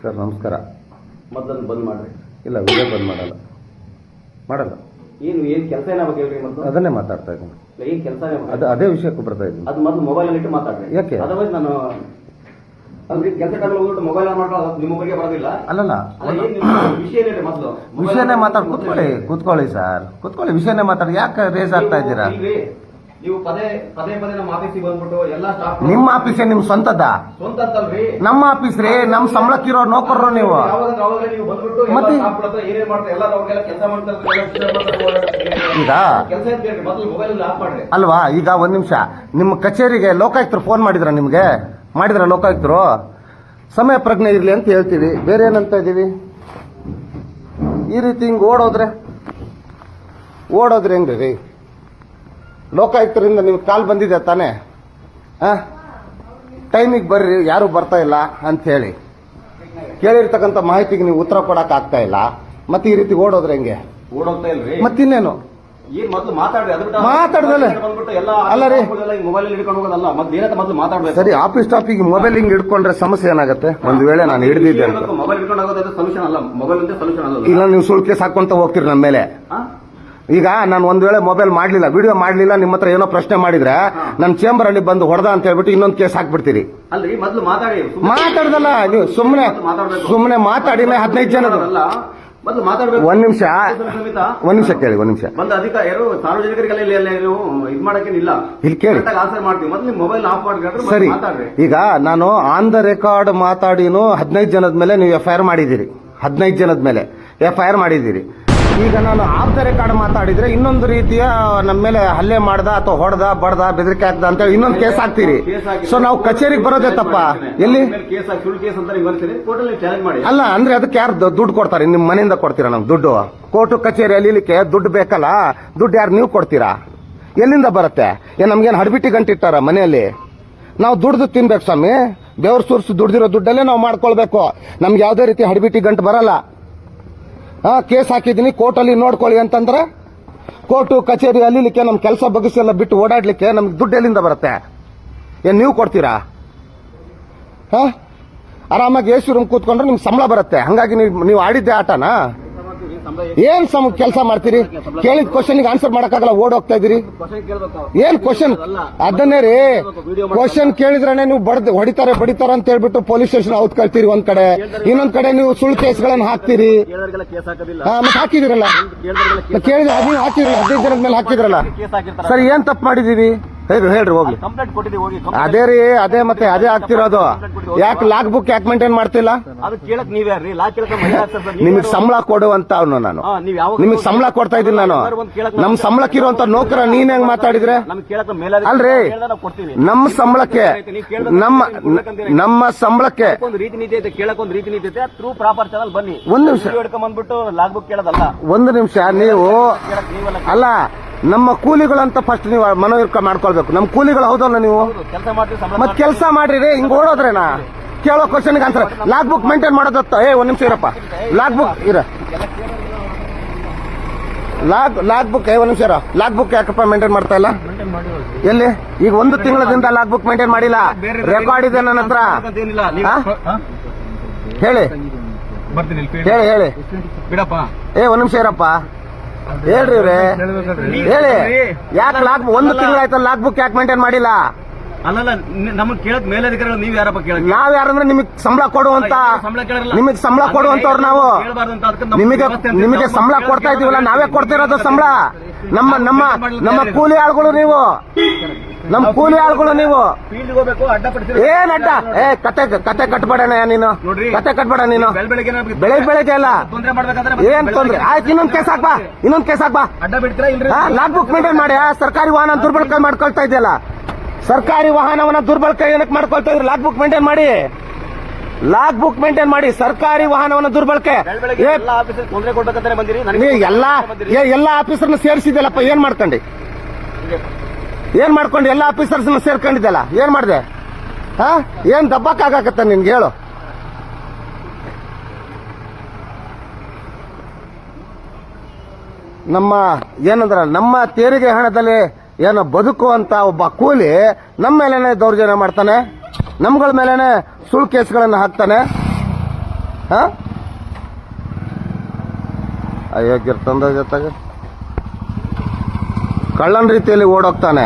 Sir ನಮಸ್ಕಾರ. ಮೊದಲನ್ನು ಬಂದ್ ಮಾಡ್ರಿ. ಇಲ್ಲ ವಿಡಿಯೋ ಬಂದ್ ಮಾಡಲ್ಲ. ಮಾಡಲ್ಲ. ಏನು ಏನು ಕೆಲಸ ಏನಾಗಬೇಕು ಹೇಳ್ರಿ ಮೊದಲು? ಅದನ್ನೇ ಮಾತಾಡ್ತಾ ಇದ್ದೀನಿ. ಏನು ಕೆಲಸ ಅದು ಅದೇ ವಿಷಯಕ್ಕೆ ಬರ್ತಾ ಇದ್ದೀನಿ. ಅದು ಮೊದಲು ಮೊಬೈಲ್ ಇಟ್ಟು ಮಾತಾಡ್ರಿ. ಯಾಕೆ? ಅದರ್ವೈಸ್ ನಾನು ಅಂದ್ರೆ ಕೆಲಸ ಹೋಗ್ಬಿಟ್ಟು ಮೊಬೈಲ್ ಆನ್ ನಿಮ್ಮ ಬಗ್ಗೆ ಬರೋದಿಲ್ಲ. ಅಲ್ಲಲ್ಲ. ಅಲ್ಲ ಏನ್ ನಿಮ್ಮ ವಿಷಯ ಏನಿದೆ ಮೊದಲು? ವಿಷಯನೇ ಮಾತಾಡ್ ಕೂತ್ಕೊಳ್ಳಿ ಕೂತ್ಕೊಳ್ಳಿ ಸರ್. ಕೂತ್ಕೊಳ್ಳಿ ವಿಷಯನೇ ಮಾತಾಡಿ. ಯಾಕೆ ರೇಸ್ ಆಗ್ತಾ ಇದ್ದೀರಾ? ನೀವು ಪದೇ ಪದೇ ಪದೇ ನಮ್ಮ ಆಫೀಸಿಗೆ ಬಂದ್ಬಿಟ್ಟು ಎಲ್ಲ ಸ್ಟಾಫ್ ನಿಮ್ಮ ಆಫೀಸೇ ನಿಮ್ ಸ್ವಂತದ? ಸ್ವಂತ ಅಂತಲ್ರಿ ನಮ್ಮ ಆಫೀಸ್ ರೀ ನಮ್ ಸಂಬಳಕ್ಕಿರೋ ನೌಕರರು ನೀವು. ಯಾವಾಗ ಯಾವಾಗ ನೀವು ಬಂದ್ಬಿಟ್ಟು ಮತ್ತೆ? ಏನೇನ್ ಮಾಡ್ತಾರೆ ಎಲ್ಲ ಅವ್ರಿಗೆಲ್ಲ ಕೆಲಸ ಮಾಡ್ತಾರೆ ಈಗ? ಕೆಲಸ ಅಂತ ಹೇಳ್ರಿ ಮೊದಲು ಮೊಬೈಲ್ ಆಫ್ ಮಾಡ್ರಿ. ಅಲ್ವಾ? ಈಗ ಒಂದ್ ನಿಮಿಷ. ನಿಮ್ಮ ಕಚೇರಿಗೆ ಲೋಕಾಯುಕ್ತರು ಫೋನ್ ಮಾಡಿದ್ರ ನಿಮ್ಗೆ? ಮಾಡಿದ್ರ ಲೋಕಾಯುಕ್ತರು? ಸಮಯ ಪ್ರಜ್ಞೆ ಇರ್ಲಿ ಅಂತ ಹೇಳ್ತೀವಿ. ಬೇರೆ ಏನಂತ ಇದೀವಿ ಈ ರೀತಿ ಹಿಂಗ್ ಓಡೋದ್ರೆ ಓಡೋದ್ರೆ ಹೆಂಗ್ರಿ? ಲೋಕಾಯುಕ್ತರಿಂದ ನಿಮ್ಗೆ ಕಾಲ್ ಬಂದಿದೆ ತಾನೇ? ಹಾಂ? ಟೈಮಿಗೆ ಬರ್ರಿ ಯಾರು ಬರ್ತಾ ಇಲ್ಲ ಅಂತ ಹೇಳಿ. ಕೇಳಿರ್ತಕ್ಕಂಥ ಮಾಹಿತಿಗೆ ನೀವು ಉತ್ತರ ಕೊಡಕ್ ಆಗ್ತಾ ಇಲ್ಲ. ಮತ್ತೆ ಈ ರೀತಿ ಓಡೋದ್ರೆ ಹೆಂಗೆ? ಓಡೋಗ್ತಾ ಇಲ್ರಿ. ಮತ್ತಿನ್ನೇನು? ಏನ್ ಮೊದಲು ಮಾತಾಡ್ರಿ ಅದ್ರ ಬಿಟ್ಟು ಮಾತಾಡ್ದಲೆ. ಬಂದ್ಬಿಟ್ಟು ಎಲ್ಲ ಅಲ್ಲ ರೀ. ಮೊಬೈಲ್ ಹಿಡ್ಕೊಂಡು ಹೋಗೋದಲ್ಲ ಮತ್ತೆ ಏನಂತ ಮೊದಲು ಮಾತಾಡ್ಬೇಕು. ಸರಿ ಆಫೀಸ್ ಟಾಪಿಗೆ ಮೊಬೈಲ್ ಹಿಂಗ್ ಹಿಡ್ಕೊಂಡ್ರೆ ಸಮಸ್ಯೆ ಏನಾಗುತ್ತೆ? ಒಂದು ವೇಳೆ ನಾನು ಹಿಡಿದಿದ್ದೆ ಮೊಬೈಲ್ ಹಿಡ್ಕೊಂಡು ಹೋಗೋದು ಸೊಲ್ಯೂಷನ್ ಅಲ್ಲ. ಮೊಬೈಲ್ ಅಂತ ಸೊಲ್ಯೂಷನ್ ಅಲ್ಲ ಇಲ್ಲ ನೀವು ಸುಳ್ಕೆ ಸಾಕೊಂತ ಹಾಕೊಂತ ಹೋಗ್ತೀರಿ ನಮ್ಮ ಮೇಲೆ? ಈಗ ನಾನು ಒಂದ್ ವೇಳೆ ಮೊಬೈಲ್ ಮಾಡ್ಲಿಲ್ಲ ವಿಡಿಯೋ ಮಾಡ್ಲಿಲ್ಲ ನಿಮ್ಮ ಹತ್ರ ಏನೋ ಪ್ರಶ್ನೆ ಮಾಡಿದ್ರೆ ನನ್ನ ಚೇಂಬರ್ ಅಲ್ಲಿ ಬಂದು ಹೊಡೆದ ಅಂತ ಹೇಳ್ಬಿಟ್ಟು ಇನ್ನೊಂದು ಕೇಸ್ ಹಾಕ್ಬಿಡ್ತೀರಿ. ಅಲ್ರಿ ಮೊದಲು ಮಾತಾಡಿ ಮಾತಾಡ್ದಲ್ಲ ನೀವು ಸುಮ್ಮನೆ ಸುಮ್ಮನೆ ಮಾತಾಡಿನ ಹದಿನೈದು ಜನ ಒಂದ್ ನಿಮಿಷ. ಒಂದ್ ನಿಮಿಷ ಕೇಳಿ ಒಂದ್ ನಿಮಿಷ. ಬಂದ ಸಾರ್ವಜನಿಕರಿಗೆಲ್ಲ ಇಲ್ಲಿ ಎಲ್ಲ ನೀವು ಇದ್ ಮಾಡಕ್ಕೇನಿಲ್ಲ. ಇಲ್ಲಿ ಕೇಳಿ. ಆನ್ಸರ್ ಮಾಡ್ತೀವಿ. ಮೊದಲು ಮೊಬೈಲ್ ಆಫ್ ಮಾಡ್ಕೊಂಡ್ರೆ ಮತ್ತೆ ಸರಿ. ಈಗ ನಾನು ಆನ್ ದ ರೆಕಾರ್ಡ್ ಮಾತಾಡಿನೂ ಹದಿನೈದು ಜನದ ಮೇಲೆ ನೀವು ಎಫ್ ಐ ಆರ್ ಮಾಡಿದ್ದೀರಿ. ಹದಿನೈದು ಜನದ ಮೇಲೆ ಎಫ್ ಐ ಆರ್ ಮಾಡಿದ್ದೀರಿ. ಈಗ ನಾನು ಆಫ್ ಕಾರ್ಡ್ ರೆಕಾರ್ಡ್ ಮಾತಾಡಿದ್ರೆ ಇನ್ನೊಂದು ರೀತಿಯ ನಮ್ಮ ಮೇಲೆ ಹಲ್ಲೆ ಮಾಡ್ದ ಅಥವಾ ಹೊಡೆದ ಬಡ್ದ ಬೆದರಿಕೆ ಹಾಕ್ದ ಅಂತ ಹೇಳಿ ಇನ್ನೊಂದು ಕೇಸ್ ಹಾಕ್ತೀರಿ. ಸೊ ನಾವು ಕಚೇರಿಗೆ ಬರೋದೇ ತಪ್ಪ. ಎಲ್ಲಿ? ಅಲ್ಲ ಅಂದ್ರೆ ಅದಕ್ಕೆ ಯಾರು ದುಡ್ಡು ಕೊಡ್ತಾರೆ? ನಿಮ್ಮ ಮನೆಯಿಂದ ಕೊಡ್ತೀರಾ ನಮ್ಗೆ ದುಡ್ಡು? ಕೋರ್ಟು ಕಚೇರಿ ಅಲ್ಲಿಲಿಕ್ಕೆ ದುಡ್ಡು ಬೇಕಲ್ಲ? ದುಡ್ಡು ಯಾರು ನೀವು ಕೊಡ್ತೀರಾ? ಎಲ್ಲಿಂದ ಬರುತ್ತೆ? ಏನ್ ನಮ್ಗೇನು ಹಡಬಿಟ್ಟಿ ಗಂಟಿಟ್ಟಾರ ಮನೆಯಲ್ಲಿ? ನಾವು ದುಡ್ದು ತಿನ್ಬೇಕು ಸ್ವಾಮಿ. ಬೆವ್ರ ಸುರ್ಸು ದುಡ್ದಿರೋ ದುಡ್ಡಲ್ಲೇ ನಾವು ಮಾಡ್ಕೊಳ್ಬೇಕು. ನಮ್ಗೆ ಯಾವುದೇ ರೀತಿ ಹಡಬಿಟ್ಟಿ ಗಂಟು ಬರಲ್ಲ. ಕೇಸ್ ಹಾಕಿದ್ದೀನಿ, ಕೋರ್ಟಲ್ಲಿ ನೋಡ್ಕೊಳ್ಳಿ ಅಂತಂದ್ರೆ, ಕೋರ್ಟು, ಕಚೇರಿ, ಅಲ್ಲಿಲಿಕ್ಕೆ ನಮ್ಮ ಕೆಲಸ ಬಗ್ಗಿಸಿ ಬಿಟ್ಟು ಓಡಾಡಲಿಕ್ಕೆ ನಮ್ಗೆ ದುಡ್ಡು ಎಲ್ಲಿಂದ ಬರುತ್ತೆ? ಏನು ನೀವು ಕೊಡ್ತೀರಾ? ಹಾಂ? ಆರಾಮಾಗಿ ಎಸಿ ರೂಮ್ ಕೂತ್ಕೊಂಡ್ರೆ ನಿಮ್ಗೆ ಸಂಬಳ ಬರುತ್ತೆ. ಹಾಗಾಗಿ ನೀವು ನೀವು ಆಡಿದ್ದೆ ಆಟನಾ? ಏನ್ ಸಮ ಕೆಲಸ ಮಾಡ್ತೀರಿ? ಕೇಳಿದ ಕ್ವಶನ್ಗೆ ಆನ್ಸರ್ ಮಾಡಕ್ಕಾಗಲ್ಲ, ಓಡ್ ಹೋಗ್ತಾ ಇದೀರಿ ಕ್ವಶನ್ ಏನ್ ಕ್ವಶನ್ ಅದನ್ನೇ ರೀ ಕ್ವಶನ್ ಕೇಳಿದ್ರೆ ನೀವು ಬಡ್ದು ಹೊಡಿತಾರೆ, ಬಡಿತಾರೆ ಅಂತ ಹೇಳ್ಬಿಟ್ಟು ಪೊಲೀಸ್ ಸ್ಟೇಷನ್ ಔತ್ ಕಳ್ತೀರಿ ಒಂದ್ ಕಡೆ. ಇನ್ನೊಂದ್ ಕಡೆ ನೀವು ಸುಳ್ಳು ಕೇಸ್ಗಳನ್ನ ಹಾಕ್ತೀರಿ. ಮತ್ತೆ ಹಾಕಿದಿರಲ್ಲ ಕೇಳಿದ್ರೆ ಹದಿನೈದು ಜನದ ಮೇಲೆ ಹಾಕಿದ್ರಲ್ಲ? ಸರಿ, ಏನ್ ತಪ್ಪು ಮಾಡಿದೀವಿ ಹೇಳ್ರಿ ಹೇಳ್ರಿ ಹೋಗ್ಲಿ. ಕಂಪ್ಲೇಂಟ್ ಕೊಟ್ಟಿದ್ದೀವಿ ಹೋಗಿ ಅದೇ ರೀ ಅದೇ ಮತ್ತೆ ಅದೇ ಆಗ್ತಿರೋದು. ಯಾಕೆ ಲಾಕ್ ಬುಕ್ ಯಾಕೆ ಮೇಂಟೈನ್ ಮಾಡ್ತಿಲ್ಲ? ಅದು ಕೇಳಕ್ ನೀವ್ ಯಾರ್ರಿ? ಲಾ ಕೇಳಕ್ ನಿಮಗೆ ಸಂಬಳ ಕೊಡುವಂತ ಅವನು ನಾನು. ನಿಮಗ್ ನೀವ್ ಯಾವಾಗ ನಿಮಗೆ ಸಂಬಳ ಕೊಡ್ತಾ ಇದ್ದೀನಿ ನಾನು. ನಮ್ ಸಂಬಳಕ್ಕಿರುವಂತ ನೌಕರ ನೀನ್ ಹೆಂಗ್ ಮಾತಾಡಿದ್ರೆ? ಕೇಳಕ್ ಮೇಲಾಧಿಕಾರಿ ಅಲ್ರಿ. ಕೊಡ್ತೀವಿ. ನಮ್ಮ ಸಂಬಳಕ್ಕೆ ನಮ್ಮ ನಮ್ಮ ಸಂಬಳಕ್ಕೆ ಒಂದು ರೀತಿ ನೀತಿ ಐತೆ ಕೇಳಕ್ ಒಂದು ರೀತಿ ನೀತಿ ಐತೆ. ಥ್ರೂ ಪ್ರಾಪರ್ ಚಾನಲ್ ಬನ್ನಿ. ಒಂದು ನಿಮಿಷ. ಹಿಡ್ಕೊಂಡ್ ಬಂದ್ಬಿಟ್ಟು ಲಾಗ್ ಬುಕ್ ಕೇಳೋದಲ್ಲ. ಒಂದು ನಿಮಿಷ ನೀವು ಅಲ್ಲ ನಮ್ಮ ಕೂಲಿಗಳಂತ ಫಸ್ಟ್ ನೀವು ಮನೋವಿರ್ಕ ಮಾಡ್ಕೊಳ್ಬೇಕು. ನಮ್ಮ ಕೂಲಿಗಳು ಹೌದಲ್ಲ ನೀವು? ಕೆಲಸ ಮಾಡ್ತೀವಿ ಸಂಬಳ ಮತ್ ಕೆಲಸ ಮಾಡ್ರಿ ರೀ ಹಿಂಗ್ ಓಡೋದ್ರೇನಾ? ಕೇಳೋ ಕ್ವಶನ್ಗೆ ಆನ್ಸರ್ ಲಾಗ್ ಬುಕ್ ಮೇಂಟೈನ್ ಮಾಡೋದತ್ತ ಏ ಒಂದ್ ನಿಮಿಷ ಇರಪ್ಪ. ಲಾಗ್ ಬುಕ್ ಇರ. ಲಾಗ್ ಲಾಗ್ ಬುಕ್ ಏ ಒಂದ್ ನಿಮಿಷ ಇರ. ಲಾಗ್ ಬುಕ್ ಯಾಕಪ್ಪ ಮೇಂಟೈನ್ ಮಾಡ್ತಾ ಇಲ್ಲ? ಎಲ್ಲಿ? ಈಗ ಒಂದು ತಿಂಗಳದಿಂದ ಲಾಗ್ ಬುಕ್ ಮೇಂಟೈನ್ ಮಾಡಿಲ್ಲ. ರೆಕಾರ್ಡ್ ಇದೆ ನನ್ನ ಹತ್ರ? ಹೇಳಿ. ಹೇಳಿ ಹೇಳಿ. ಬಿಡಪ್ಪ. ಏ ಒಂದ್ ನಿಮಿಷ ಇರಪ್ಪ. ಹೇಳ್ರಿ ಇವ್ರೆ. ಹೇಳಿ. ಯಾಕೆ ಲಾಕ್ ಒಂದು ತಿಂಗಳಾಯ್ತಲ್ಲ ಲಾಕ್ ಬುಕ್ ಯಾಕೆ ಮೇಂಟೈನ್ ಮಾಡಿಲ್ಲ? ಅಲ್ಲಲ್ಲ ನಮಗ್ ಕೇಳಕ್ ಮೇಲಧಿಕಾರಿಗಳು ನೀವ್ ಯಾರಪ್ಪ ಕೇಳ ನಾವ್ ಯಾರಂದ್ರೆ ನಿಮಗ್ ಸಂಬಳ ಕೊಡುವಂತ ನಿಮಗ್ ಸಂಬಳ ಕೊಡುವಂತವ್ರು ನಾವು ನಿಮಗೆ ನಿಮಗೆ ಸಂಬಳ ಕೊಡ್ತಾ ಇದೀವಲ್ಲ ನಾವೇ ಕೊಡ್ತಿರೋದು ಸಂಬಳ. ನಮ್ಮ ನಮ್ಮ ನಮ್ಮ ಕೂಲಿ ಆಳುಗಳು ನೀವು. ನಮ್ಮ ಕೂಲಿ ಆಳ್ಗಳು ನೀವು. ಫೀಲ್ಡ್ ಹೋಗ್ಬೇಕು ಅಡ್ಡ ಪಡಿಸಿ ಏನ್ ಅಡ್ಡ? ಏ ಕತೆ ಕತೆ ಕಟ್ಬೇಡಣ ನೀನು. ನೋಡ್ರಿ. ಕತೆ ಕಟ್ಬೇಡ ನೀನು. ಬೆಳ್ ಬೆಳಗ್ಗೆ ಬೆಳಗ್ಗೆ ಬೆಳಗ್ಗೆ ಅಲ್ಲ. ತೊಂದ್ರೆ ಮಾಡ್ಬೇಕಾದ್ರೆ ಏನ್ ತೊಂದ್ರೆ? ಆಯ್ತು ಇನ್ನೊಂದ್ ಕೇಸ್ ಹಾಕ್ಬಾ. ಇನ್ನೊಂದ್ ಕೇಸ್ ಹಾಕ್ಬಾ. ಅಡ್ಡ ಬಿಡ್ತೀರಾ ಇಲ್ರಿ? ಲಾಗ್ ಬುಕ್ ಮೇಂಟೈನ್ ಮಾಡಿ. ಸರ್ಕಾರಿ ವಾಹನ ದುರ್ಬಳಕೆ ಮಾಡ್ಕೊಳ್ತಾ ಇದೆಯಲ್ಲ. ಸರ್ಕಾರಿ ವಾಹನವನ್ನ ದುರ್ಬಳಕೆ ಏನಕ್ಕೆ ಮಾಡ್ಕೊಳ್ತಾ ಇದ್ರಿ? ಲಾಗ್ ಬುಕ್ ಮೇಂಟೈನ್ ಮಾಡಿ. ಲಾಗ್ ಬುಕ್ ಮೇಂಟೈನ್ ಮಾಡಿ. ಸರ್ಕಾರಿ ವಾಹನವನ್ನ ದುರ್ಬಳಕೆ. ಎಲ್ಲ ಎಲ್ಲಾ ಆಫೀಸರ್ನ ಸೇರಿಸಿದ್ಯಲ್ಲಪ್ಪ ಏನ್ ಮಾಡ್ಕೊಂಡಿ ಏನ್ ಮಾಡ್ಕೊಂಡು ಎಲ್ಲ ಆಫೀಸರ್ಸ್ನ ಸೇರ್ಕೊಂಡಿದ್ದಲ್ಲ. ಏನ್ ಮಾಡಿದೆ? ಹಾ? ಏನ್ ದಬ್ಬಕ್ಕಾಗತ್ತ ನಿನ್ಗೆ? ಹೇಳು. ನಮ್ಮ ಏನಂದ್ರ ನಮ್ಮ ತೆರಿಗೆ ಹಣದಲ್ಲಿ ಏನೋ ಬದುಕುವಂತ ಒಬ್ಬ ಕೂಲಿ ನಮ್ಮ ಮೇಲೇನೆ ದೌರ್ಜನ್ಯ ಮಾಡ್ತಾನೆ. ನಮ್ಗಳ ಮೇಲೇನೆ ಸುಳ್ಳು ಕೇಸ್ಗಳನ್ನು ಹಾಕ್ತಾನೆ. ಅಯೋಗ್ಯರ್ ತಂದ ಜೊತೆಗೆ. ಕಳ್ಳನ ರೀತಿಯಲ್ಲಿ ಓಡೋಗ್ತಾನೆ.